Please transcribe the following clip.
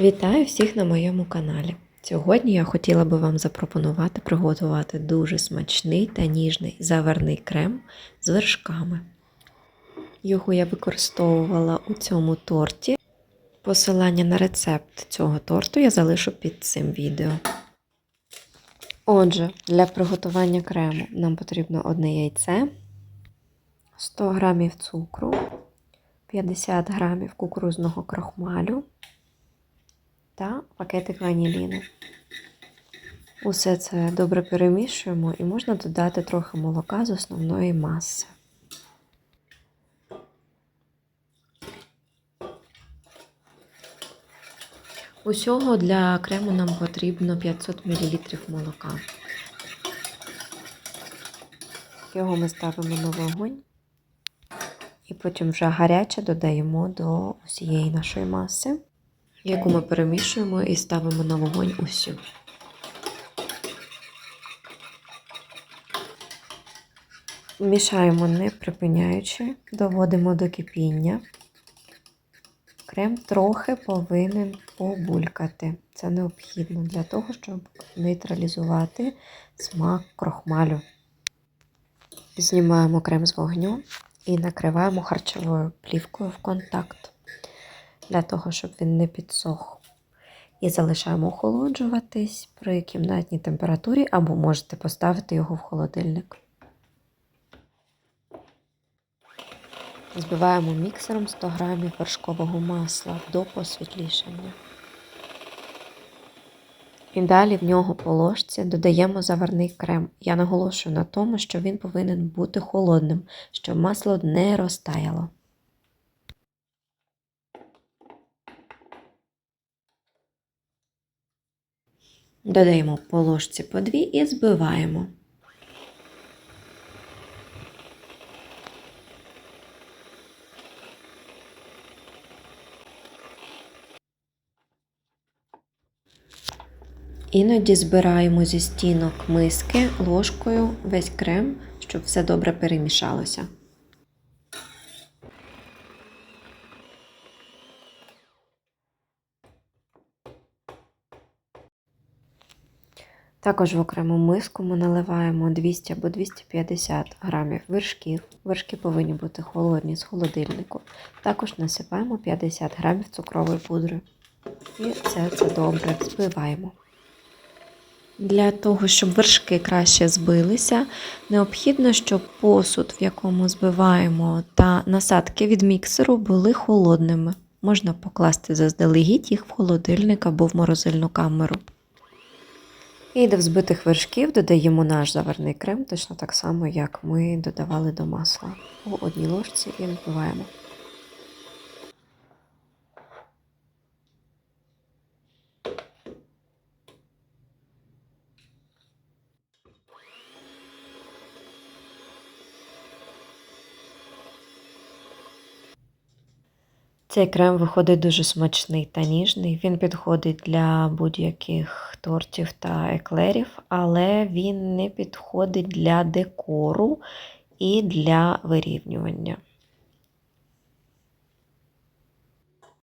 Вітаю всіх на моєму каналі. Сьогодні я хотіла би вам запропонувати приготувати дуже смачний та ніжний заварний крем з вершками. Його я використовувала у цьому торті. Посилання на рецепт цього торту я залишу під цим відео. Отже, для приготування крему нам потрібно одне яйце, 100 г цукру, 50 г кукурузного крохмалю та пакетик ваніліну. Усе це добре перемішуємо і можна додати трохи молока з основної маси. Усього для крему нам потрібно 500 мл молока. Його ми ставимо на вогонь і потім вже гаряче додаємо до усієї нашої маси яку ми перемішуємо і ставимо на вогонь усю. Мішаємо не припиняючи, доводимо до кипіння. Крем трохи повинен побулькати. Це необхідно для того, щоб нейтралізувати смак крохмалю. Знімаємо крем з вогню і накриваємо харчовою плівкою в контакт для того, щоб він не підсох. І залишаємо охолоджуватись при кімнатній температурі, або можете поставити його в холодильник. Збиваємо міксером 100 г вершкового масла до посвітлішання. І далі в нього по ложці додаємо заварний крем. Я наголошую на тому, що він повинен бути холодним, щоб масло не розтаяло. Додаємо по ложці по дві і збиваємо. Іноді збираємо зі стінок миски ложкою весь крем, щоб все добре перемішалося. Також в окрему миску ми наливаємо 200 або 250 грамів вершків. Вершки повинні бути холодні з холодильнику. Також насипаємо 50 грамів цукрової пудри. І все це добре збиваємо. Для того, щоб вершки краще збилися, необхідно, щоб посуд, в якому збиваємо, та насадки від міксеру були холодними. Можна покласти заздалегідь їх в холодильник або в морозильну камеру. І до взбитих вершків додаємо наш заварний крем, точно так само, як ми додавали до масла. у одній ложці і вбиваємо. Цей крем виходить дуже смачний та ніжний. Він підходить для будь-яких тортів та еклерів, але він не підходить для декору і для вирівнювання.